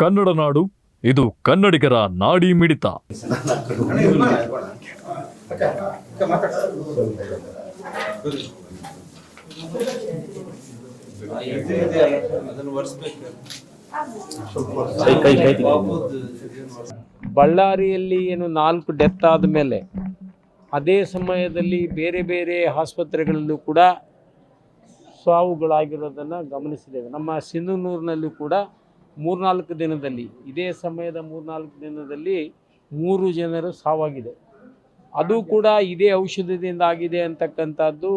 ಕನ್ನಡ ನಾಡು, ಇದು ಕನ್ನಡಿಗರ ನಾಡಿ ಮಿಡಿತ. ಬಳ್ಳಾರಿಯಲ್ಲಿ ಏನು ನಾಲ್ಕು ಡೆತ್ ಆದಮೇಲೆ ಅದೇ ಸಮಯದಲ್ಲಿ ಬೇರೆ ಬೇರೆ ಆಸ್ಪತ್ರೆಗಳಲ್ಲೂ ಕೂಡ ಸಾವುಗಳಾಗಿರೋದನ್ನು ಗಮನಿಸಿದ್ದೇವೆ. ನಮ್ಮ ಸಿಂಧನೂರಿನಲ್ಲೂ ಕೂಡ ಮೂರ್ನಾಲ್ಕು ದಿನದಲ್ಲಿ ಇದೇ ಸಮಯದ ಮೂರ್ನಾಲ್ಕು ದಿನದಲ್ಲಿ ಮೂರು ಜನರು ಸಾವಾಗಿದೆ. ಅದು ಕೂಡ ಇದೇ ಔಷಧದಿಂದ ಆಗಿದೆ ಅಂತಕ್ಕಂಥದ್ದು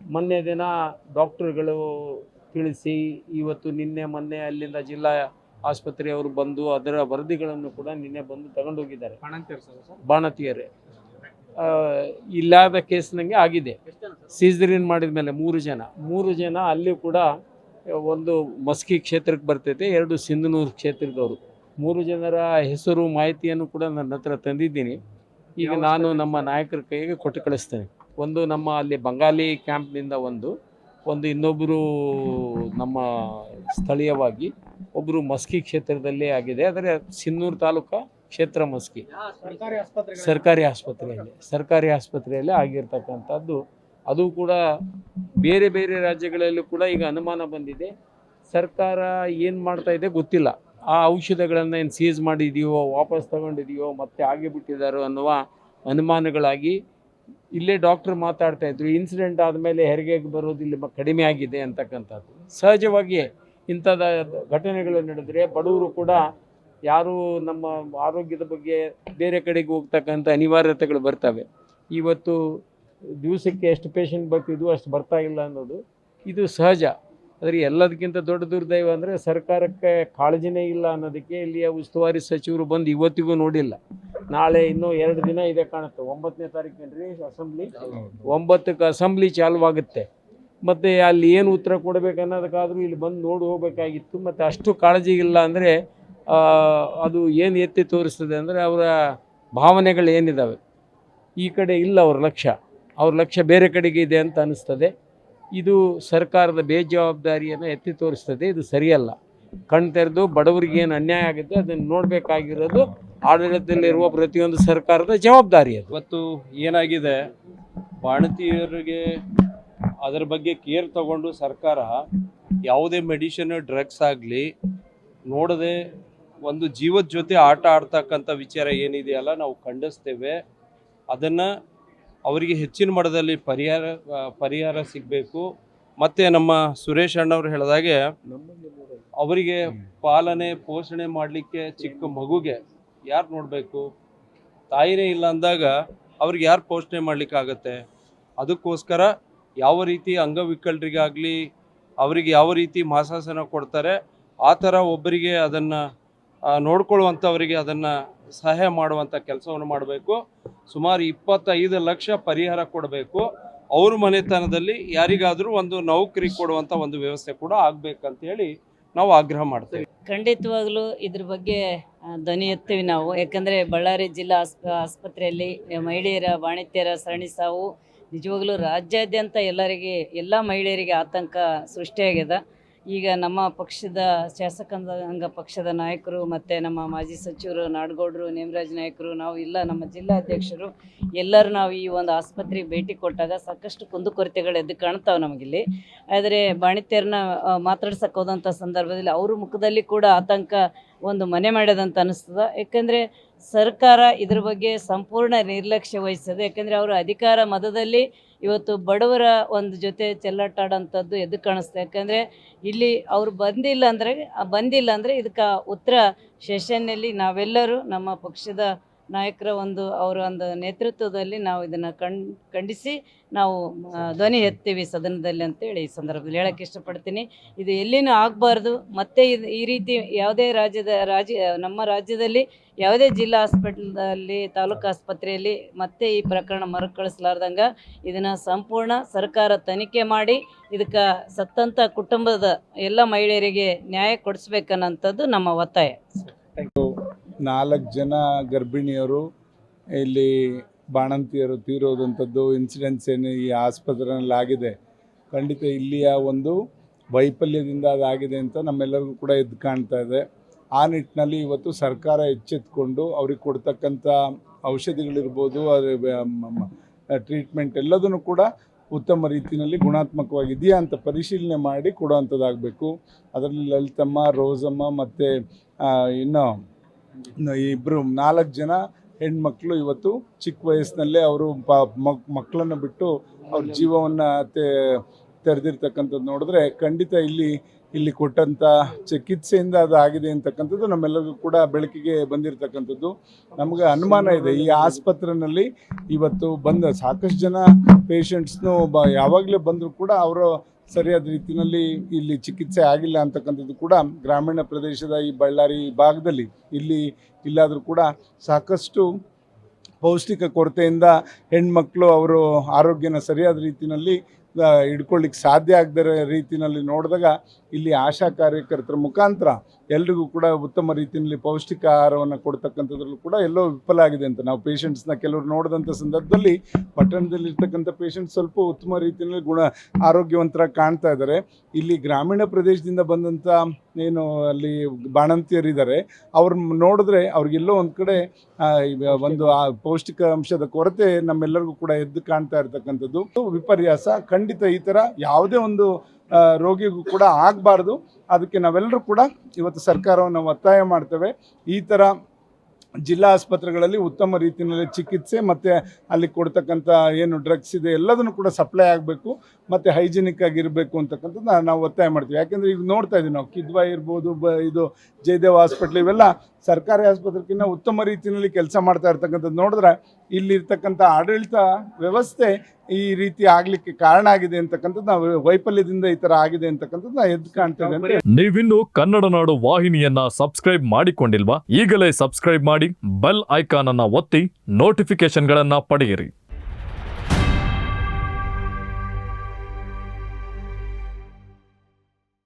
ಮೊನ್ನೆ ದಿನ ಡಾಕ್ಟರ್ಗಳು ತಿಳಿಸಿ ಇವತ್ತು ನಿನ್ನೆ ಮೊನ್ನೆ ಅಲ್ಲಿಂದ ಜಿಲ್ಲಾ ಆಸ್ಪತ್ರೆಯವರು ಬಂದು ಅದರ ವರದಿಗಳನ್ನು ಕೂಡ ನಿನ್ನೆ ಬಂದು ತಗೊಂಡೋಗಿದ್ದಾರೆ. ಬಾಣತಿಯರೇ. ಇಲ್ಲಾದ ಕೇಸ್ ಕೇಸ್ನಂಗೆ ಆಗಿದೆ. ಸೀಸರಿನ್ ಮಾಡಿದ ಮೇಲೆ ಮೂರು ಜನ. ಮೂರು ಜನ ಅಲ್ಲಿ ಕೂಡ ಒಂದು ಮಸ್ಕಿ ಕ್ಷೇತ್ರಕ್ಕೆ ಬರ್ತೈತೆ ಎರಡು ಸಿಂಧನೂರು ಕ್ಷೇತ್ರದವರು. ಮೂರು ಜನರ ಹೆಸರು ಮಾಹಿತಿಯನ್ನು ಕೂಡ ನನ್ನ ಹತ್ರ ತಂದಿದ್ದೀನಿ. ಈಗ ನಾನು ನಮ್ಮ ನಾಯಕರ ಕೈಗೆ ಕೊಟ್ಟು ಕಳಿಸ್ತೇನೆ. ಒಂದು ನಮ್ಮ ಅಲ್ಲಿ ಬಂಗಾಲಿ ಕ್ಯಾಂಪ್ನಿಂದ ಒಂದು ಒಂದು ಇನ್ನೊಬ್ಬರು ನಮ್ಮ ಸ್ಥಳೀಯವಾಗಿ ಒಬ್ಬರು ಮಸ್ಕಿ ಕ್ಷೇತ್ರದಲ್ಲೇ ಆಗಿದೆ. ಆದರೆ ಸಿನ್ನೂರು ತಾಲೂಕು ಕ್ಷೇತ್ರ ಮಸ್ಕಿ. ಸರ್ಕಾರಿ ಆಸ್ಪತ್ರೆಯಲ್ಲಿ. ಸರ್ಕಾರಿ ಆಸ್ಪತ್ರೆಯಲ್ಲಿ ಆಗಿರ್ತಕ್ಕಂಥದ್ದು ಅದು ಕೂಡ ಬೇರೆ ಬೇರೆ ರಾಜ್ಯಗಳಲ್ಲೂ ಕೂಡ ಈಗ ಅನುಮಾನ ಬಂದಿದೆ. ಸರ್ಕಾರ ಏನು ಮಾಡ್ತಾ ಇದೆ ಗೊತ್ತಿಲ್ಲ. ಆ ಔಷಧಗಳನ್ನು ಏನು ಸೀಸ್ ಮಾಡಿದೆಯೋ ವಾಪಸ್ ತಗೊಂಡಿದೆಯೋ ಮತ್ತೆ ಹಾಗೆ ಬಿಟ್ಟಿದ್ದಾರೋ ಅನ್ನುವ ಅನುಮಾನಗಳಾಗಿ ಇಲ್ಲೇ ಡಾಕ್ಟರ್ ಮಾತಾಡ್ತಾ ಇದ್ರು. ಇನ್ಸಿಡೆಂಟ್ ಆದಮೇಲೆ ಹೆರಿಗೆಗೆ ಬರೋದು ಇಲ್ಲಿ ಕಡಿಮೆ ಆಗಿದೆ ಅಂತಕ್ಕಂಥದ್ದು. ಸಹಜವಾಗಿಯೇ ಇಂಥದ ಘಟನೆಗಳು ನಡೆದರೆ ಬಡವರು ಕೂಡ ಯಾರು ನಮ್ಮ ಆರೋಗ್ಯದ ಬಗ್ಗೆ ಬೇರೆ ಕಡೆಗೆ ಹೋಗ್ತಕ್ಕಂಥ ಅನಿವಾರ್ಯತೆಗಳು ಬರ್ತವೆ. ಇವತ್ತು ದಿವಸಕ್ಕೆ ಎಷ್ಟು ಪೇಷಂಟ್ ಬರ್ತಿದ್ವು, ಅಷ್ಟು ಬರ್ತಾ ಇಲ್ಲ ಅನ್ನೋದು. ಇದು ಸಹಜ. ಆದರೆ ಎಲ್ಲದಕ್ಕಿಂತ ದೊಡ್ಡ ದುರ್ದೈವ ಅಂದರೆ ಸರ್ಕಾರಕ್ಕೆ ಕಾಳಜಿನೇ ಇಲ್ಲ ಅನ್ನೋದಕ್ಕೆ ಇಲ್ಲಿಯ ಉಸ್ತುವಾರಿ ಸಚಿವರು ಬಂದು ಇವತ್ತಿಗೂ ನೋಡಿಲ್ಲ. ನಾಳೆ ಇನ್ನೂ ಎರಡು ದಿನ ಇದೆ ಕಾಣುತ್ತೆ. ಒಂಬತ್ತನೇ ತಾರೀಕಿನ ಅಸೆಂಬ್ಲಿ ಒಂಬತ್ತಕ್ಕೆ ಅಸೆಂಬ್ಲಿ ಚಾಲುವಾಗುತ್ತೆ. ಮತ್ತು ಅಲ್ಲಿ ಏನು ಉತ್ತರ ಕೊಡಬೇಕು ಅನ್ನೋದಕ್ಕಾದರೂ ಇಲ್ಲಿ ಬಂದು ನೋಡಿ ಹೋಗಬೇಕಾಗಿತ್ತು. ಮತ್ತು ಅಷ್ಟು ಕಾಳಜಿ ಇಲ್ಲ ಅಂದರೆ ಅದು ಏನು ಎತ್ತಿ ತೋರಿಸ್ತದೆ ಅಂದರೆ ಅವರ ಭಾವನೆಗಳು ಏನಿದ್ದಾವೆ ಈ ಕಡೆ ಇಲ್ಲ ಅವ್ರ ಲಕ್ಷ್ಯ. ಅವ್ರ ಲಕ್ಷ್ಯ ಬೇರೆ ಕಡೆಗೆ ಇದೆ ಅಂತ ಅನಿಸ್ತದೆ. ಇದು ಸರ್ಕಾರದ ಬೇಜವಾಬ್ದಾರಿಯನ್ನು ಎತ್ತಿ ತೋರಿಸ್ತದೆ. ಇದು ಸರಿಯಲ್ಲ. ಕಣ್ ತೆರೆದು ಬಡವರಿಗೆ ಏನು ಅನ್ಯಾಯ ಆಗುತ್ತೆ ಅದನ್ನು ನೋಡಬೇಕಾಗಿರೋದು ಆಡಳಿತದಲ್ಲಿರುವ ಪ್ರತಿಯೊಂದು ಸರ್ಕಾರದ ಜವಾಬ್ದಾರಿ ಅದು. ಇವತ್ತು ಏನಾಗಿದೆ? ಬಾಣತಿಯರಿಗೆ ಅದರ ಬಗ್ಗೆ ಕೇರ್ ತಗೊಂಡು ಸರ್ಕಾರ ಯಾವುದೇ ಮೆಡಿಷನ್, ಡ್ರಗ್ಸ್ ಆಗಲಿ ನೋಡದೆ ಒಂದು ಜೀವದ ಜೊತೆ ಆಟ ಆಡ್ತಕ್ಕಂಥ ವಿಚಾರ ಏನಿದೆಯಲ್ಲ ನಾವು ಖಂಡಿಸ್ತೇವೆ. ಅದನ್ನು ಅವರಿಗೆ ಹೆಚ್ಚಿನ ಮಟ್ಟದಲ್ಲಿ ಪರಿಹಾರ ಪರಿಹಾರ ಸಿಗಬೇಕು. ಮತ್ತು ನಮ್ಮ ಸುರೇಶ್ ಅಣ್ಣವ್ರು ಹೇಳಿದಾಗೆ ಅವರಿಗೆ ಪಾಲನೆ, ಪೋಷಣೆ ಮಾಡಲಿಕ್ಕೆ ಚಿಕ್ಕ ಮಗುಗೆ ಯಾರು ನೋಡಬೇಕು? ತಾಯಿನೇ ಇಲ್ಲ ಅಂದಾಗ ಅವ್ರಿಗೆ ಯಾರು ಪೋಷಣೆ ಮಾಡಲಿಕ್ಕಾಗತ್ತೆ ಅದಕ್ಕೋಸ್ಕರ ಯಾವ ರೀತಿ ಅಂಗವಿಕಲರಿಗಾಗಲಿ ಅವರಿಗೆ ಯಾವ ರೀತಿ ಮಾಸಾಸನ ಕೊಡ್ತಾರೆ, ಆ ಥರ ಒಬ್ಬರಿಗೆ ಅದನ್ನು ನೋಡ್ಕೊಳ್ಳುವಂಥವರಿಗೆ ಅದನ್ನು ಸಹಾಯ ಮಾಡುವಂಥ ಕೆಲಸವನ್ನು ಮಾಡಬೇಕು. ಸುಮಾರು ಇಪ್ಪತ್ತೈದು ಲಕ್ಷ ಪರಿಹಾರ ಕೊಡಬೇಕು. ಅವ್ರ ಮನೆತನದಲ್ಲಿ ಯಾರಿಗಾದರೂ ಒಂದು ನೌಕರಿ ಕೊಡುವಂಥ ಒಂದು ವ್ಯವಸ್ಥೆ ಕೂಡ ಆಗಬೇಕಂತ ಹೇಳಿ ನಾವು ಆಗ್ರಹ ಮಾಡ್ತೇವೆ. ಖಂಡಿತವಾಗಲೂ ಇದ್ರ ಬಗ್ಗೆ ಧ್ವನಿ ಎತ್ತೀವಿ ನಾವು. ಯಾಕಂದರೆ ಬಳ್ಳಾರಿ ಜಿಲ್ಲಾ ಆಸ್, ಆಸ್ಪತ್ರೆಯಲ್ಲಿ ಮಹಿಳೆಯರ ವಾಣಿತ್ಯರ ಸರಣಿ ಸಾವು ನಿಜವಾಗ್ಲೂ ರಾಜ್ಯಾದ್ಯಂತ ಎಲ್ಲರಿಗೆ, ಎಲ್ಲ ಮಹಿಳೆಯರಿಗೆ ಆತಂಕ ಸೃಷ್ಟಿಯಾಗಿದೆ ಈಗ ನಮ್ಮ ಪಕ್ಷದ ಶಾಸಕಾಂಗ ಪಕ್ಷದ ನಾಯಕರು ಮತ್ತು ನಮ್ಮ ಮಾಜಿ ಸಚಿವರು ನಾಡಗೌಡರು, ನೇಮರಾಜ್ ನಾಯಕರು, ನಾವು ಇಲ್ಲ, ನಮ್ಮ ಜಿಲ್ಲಾಧ್ಯಕ್ಷರು ಎಲ್ಲರೂ ನಾವು ಈ ಒಂದು ಆಸ್ಪತ್ರೆಗೆ ಭೇಟಿ ಕೊಟ್ಟಾಗ ಸಾಕಷ್ಟು ಕುಂದುಕೊರತೆಗಳು ಎದ್ದು ಕಾಣ್ತಾವೆ ನಮಗಿಲ್ಲಿ. ಆದರೆ ಬಾಣಿತ್ಯರನ್ನ ಮಾತಾಡ್ಸಕ್ಕೆ ಹೋದಂಥ ಸಂದರ್ಭದಲ್ಲಿ ಅವ್ರ ಮುಖದಲ್ಲಿ ಕೂಡ ಆತಂಕ ಒಂದು ಮನೆ ಮಾಡ್ಯದಂತ ಅನಿಸ್ತದ. ಯಾಕಂದರೆ ಸರ್ಕಾರ ಇದ್ರ ಬಗ್ಗೆ ಸಂಪೂರ್ಣ ನಿರ್ಲಕ್ಷ್ಯ ವಹಿಸ್ತದೆ. ಯಾಕಂದರೆ ಅವರು ಅಧಿಕಾರ ಮದದಲ್ಲಿ ಇವತ್ತು ಬಡವರ ಒಂದು ಜೊತೆ ಚೆಲ್ಲಾಟಾಡೋಂಥದ್ದು ಎದ್ದು ಕಾಣಿಸ್ತದೆ ಯಾಕಂದರೆ ಇಲ್ಲಿ ಅವ್ರು ಬಂದಿಲ್ಲ ಅಂದರೆ ಬಂದಿಲ್ಲ ಅಂದರೆ ಇದಕ್ಕೆ ಉತ್ತರ ಸೆಷನ್ನಲ್ಲಿ ನಾವೆಲ್ಲರೂ ನಮ್ಮ ಪಕ್ಷದ ನಾಯಕರ ಒಂದು ಅವರ ಒಂದು ನೇತೃತ್ವದಲ್ಲಿ ನಾವು ಇದನ್ನು ಕಣ್ ಖಂಡಿಸಿ ನಾವು ಧ್ವನಿ ಎತ್ತೀವಿ ಸದನದಲ್ಲಿ ಅಂತೇಳಿ ಈ ಸಂದರ್ಭದಲ್ಲಿ ಹೇಳಕ್ಕೆ ಇಷ್ಟಪಡ್ತೀನಿ. ಇದು ಎಲ್ಲಿನೂ ಆಗಬಾರ್ದು. ಮತ್ತೆ ಇದು ಈ ರೀತಿ ಯಾವುದೇ ರಾಜ್ಯದ ರಾಜ್ಯ, ನಮ್ಮ ರಾಜ್ಯದಲ್ಲಿ ಯಾವುದೇ ಜಿಲ್ಲಾ ಹಾಸ್ಪಿಟಲ್ದಲ್ಲಿ ತಾಲೂಕು ಆಸ್ಪತ್ರೆಯಲ್ಲಿ ಮತ್ತೆ ಈ ಪ್ರಕರಣ ಮರುಕಳಿಸಲಾರ್ದಂಗ ಇದನ್ನು ಸಂಪೂರ್ಣ ಸರ್ಕಾರ ತನಿಖೆ ಮಾಡಿ ಇದಕ್ಕೆ ಸತ್ತಂಥ ಕುಟುಂಬದ ಎಲ್ಲ ಮಹಿಳೆಯರಿಗೆ ನ್ಯಾಯ ಕೊಡಿಸ್ಬೇಕನ್ನೋಂಥದ್ದು ನಮ್ಮ ಒತ್ತಾಯ. ನಾಲ್ಕು ಜನ ಗರ್ಭಿಣಿಯರು, ಇಲ್ಲಿ ಬಾಣಂತಿಯರು ತೀರೋದಂಥದ್ದು ಇನ್ಸಿಡೆನ್ಸ್ ಏನು ಈ ಆಸ್ಪತ್ರೆಯಲ್ಲಿ ಆಗಿದೆ ಖಂಡಿತ ಇಲ್ಲಿಯ ಒಂದು ವೈಫಲ್ಯದಿಂದ ಅದಾಗಿದೆ ಅಂತ ನಮ್ಮೆಲ್ಲರಿಗೂ ಕೂಡ ಎದ್ದು ಕಾಣ್ತಾ ಇದೆ. ಆ ನಿಟ್ಟಿನಲ್ಲಿ ಇವತ್ತು ಸರ್ಕಾರ ಎಚ್ಚೆತ್ಕೊಂಡು ಅವ್ರಿಗೆ ಕೊಡ್ತಕ್ಕಂಥ ಔಷಧಿಗಳಿರ್ಬೋದು ಟ್ರೀಟ್ಮೆಂಟ್ ಎಲ್ಲದನ್ನು ಕೂಡ ಉತ್ತಮ ರೀತಿಯಲ್ಲಿ ಗುಣಾತ್ಮಕವಾಗಿದೆಯಾ ಅಂತ ಪರಿಶೀಲನೆ ಮಾಡಿ ಕೊಡುವಂಥದ್ದಾಗಬೇಕು. ಅದರಲ್ಲಿ ಲಲಿತಮ್ಮ, ರೋಸಮ್ಮ ಮತ್ತು ಇನ್ನು ಇಬ್ಬರು ನಾಲ್ಕು ಜನ ಹೆಣ್ಮಕ್ಳು ಇವತ್ತು ಚಿಕ್ಕ ವಯಸ್ಸಿನಲ್ಲೇ ಅವರು ಪ ಮಕ್ಕಳನ್ನು ಬಿಟ್ಟು ಅವ್ರ ಜೀವವನ್ನು ತೆ ತೆರೆದಿರ್ತಕ್ಕಂಥದ್ದು ನೋಡಿದ್ರೆ ಖಂಡಿತ ಇಲ್ಲಿ ಇಲ್ಲಿ ಕೊಟ್ಟಂಥ ಚಿಕಿತ್ಸೆಯಿಂದ ಅದು ಆಗಿದೆ ಅಂತಕ್ಕಂಥದ್ದು ನಮ್ಮೆಲ್ಲರಿಗೂ ಕೂಡ ಬೆಳಕಿಗೆ ಬಂದಿರತಕ್ಕಂಥದ್ದು. ನಮಗೆ ಅನುಮಾನ ಇದೆ. ಈ ಆಸ್ಪತ್ರೆಯಲ್ಲಿ ಇವತ್ತು ಬಂದ ಸಾಕಷ್ಟು ಜನ ಪೇಷಂಟ್ಸ್ನು ಬ ಯಾವಾಗಲೇ ಬಂದರೂ ಕೂಡ ಅವರು ಸರಿಯಾದ ರೀತಿಯಲ್ಲಿ ಇಲ್ಲಿ ಚಿಕಿತ್ಸೆ ಆಗಿಲ್ಲ ಅಂತಕ್ಕಂಥದ್ದು ಕೂಡ ಗ್ರಾಮೀಣ ಪ್ರದೇಶದ ಈ ಬಳ್ಳಾರಿ ಭಾಗದಲ್ಲಿ ಇಲ್ಲಿ ಇಲ್ಲಾದರೂ ಕೂಡ ಸಾಕಷ್ಟು ಪೌಷ್ಟಿಕ ಕೊರತೆಯಿಂದ ಹೆಣ್ಮಕ್ಳು ಅವರು ಆರೋಗ್ಯನ ಸರಿಯಾದ ರೀತಿಯಲ್ಲಿ ಇಡ್ಕೊಳ್ಳಿಕ್ಕೆ ಸಾಧ್ಯ ಆಗದ ರೀತಿಯಲ್ಲಿ ನೋಡಿದಾಗ ಇಲ್ಲಿ ಆಶಾ ಕಾರ್ಯಕರ್ತರ ಮುಖಾಂತರ ಎಲ್ರಿಗೂ ಕೂಡ ಉತ್ತಮ ರೀತಿಯಲ್ಲಿ ಪೌಷ್ಟಿಕ ಆಹಾರವನ್ನು ಕೊಡ್ತಕ್ಕಂಥದ್ರಲ್ಲೂ ಕೂಡ ಎಲ್ಲೋ ವಿಫಲ ಆಗಿದೆ ಅಂತ. ನಾವು ಪೇಷಂಟ್ಸ್ನ ಕೆಲವರು ನೋಡಿದಂಥ ಸಂದರ್ಭದಲ್ಲಿ ಪಟ್ಟಣದಲ್ಲಿ ಇರ್ತಕ್ಕಂಥ ಪೇಷಂಟ್ಸ್ ಸ್ವಲ್ಪ ಉತ್ತಮ ರೀತಿಯಲ್ಲಿ ಗುಣ, ಆರೋಗ್ಯವಂತರ ಕಾಣ್ತಾ ಇದ್ದಾರೆ. ಇಲ್ಲಿ ಗ್ರಾಮೀಣ ಪ್ರದೇಶದಿಂದ ಬಂದಂಥ ಏನು ಅಲ್ಲಿ ಬಾಣಂತಿಯರಿದ್ದಾರೆ. ಅವ್ರು ನೋಡಿದ್ರೆ ಅವ್ರಿಗೆಲ್ಲೋ ಒಂದು ಕಡೆ ಒಂದು, ಆ ಪೌಷ್ಟಿಕಾಂಶದ ಕೊರತೆ ನಮ್ಮೆಲ್ಲರಿಗೂ ಕೂಡ ಎದ್ದು ಕಾಣ್ತಾ ಇರ್ತಕ್ಕಂಥದ್ದು. ವಿಪರ್ಯಾಸ, ಖಂಡಿತ ಈ ಥರ ಯಾವುದೇ ಒಂದು ರೋಗಿಗೂ ಕೂಡ ಆಗಬಾರ್ದು. ಅದಕ್ಕೆ ನಾವೆಲ್ಲರೂ ಕೂಡ ಇವತ್ತು ಸರ್ಕಾರವನ್ನು ಒತ್ತಾಯ ಮಾಡ್ತೇವೆ. ಈ ಥರ ಜಿಲ್ಲಾ ಆಸ್ಪತ್ರೆಗಳಲ್ಲಿ ಉತ್ತಮ ರೀತಿಯಲ್ಲಿ ಚಿಕಿತ್ಸೆ ಮತ್ತು ಅಲ್ಲಿ ಕೊಡ್ತಕ್ಕಂಥ ಏನು ಡ್ರಗ್ಸ್ ಇದೆ ಎಲ್ಲದನ್ನು ಕೂಡ ಸಪ್ಲೈ ಆಗಬೇಕು ಮತ್ತು ಹೈಜಿನಿಕ್ ಆಗಿರಬೇಕು ಅಂತಕ್ಕಂಥದ್ದು ನಾವು ಒತ್ತಾಯ ಮಾಡ್ತೀವಿ. ಯಾಕೆಂದರೆ ಈಗ ನೋಡ್ತಾ ಇದ್ದೀವಿ ನಾವು ಕಿದ್ವಾ ಇರ್ಬೋದು, ಬ ಇದು ಜಯದೇವ್ ಹಾಸ್ಪಿಟ್ಲ್ ಇವೆಲ್ಲ ಸರ್ಕಾರಿ ಆಸ್ಪತ್ರೆಗಿಂತ ಉತ್ತಮ ರೀತಿಯಲ್ಲಿ ಕೆಲಸ ಮಾಡ್ತಾ ಇರ್ತಕ್ಕಂಥದ್ದು ನೋಡಿದ್ರೆ ಇಲ್ಲಿರ್ತಕ್ಕಂಥ ಆಡಳಿತ ವ್ಯವಸ್ಥೆ ಈ ರೀತಿ ಆಗಲಿಕ್ಕೆ ಕಾರಣ ಆಗಿದೆ ಅಂತಕ್ಕಂಥದ್ದು ನಾವು ವೈಫಲ್ಯದಿಂದ ಈ ಥರ ಆಗಿದೆ ಅಂತಕ್ಕಂಥದ್ದು ನಾವು ಎದ್ದು ಕಾಣ್ತೇವೆ ನೀವಿನ್ನು ಕನ್ನಡ ನಾಡು ವಾಹಿನಿಯನ್ನ ಸಬ್ಸ್ಕ್ರೈಬ್ ಮಾಡಿಕೊಂಡಿಲ್ವಾ? ಈಗಲೇ ಸಬ್ಸ್ಕ್ರೈಬ್ ಮಾಡಿ, ಬೆಲ್ ಐಕಾನ್ ಅನ್ನ ಒತ್ತಿ ನೋಟಿಫಿಕೇಶನ್ಗಳನ್ನ ಪಡೆಯಿರಿ.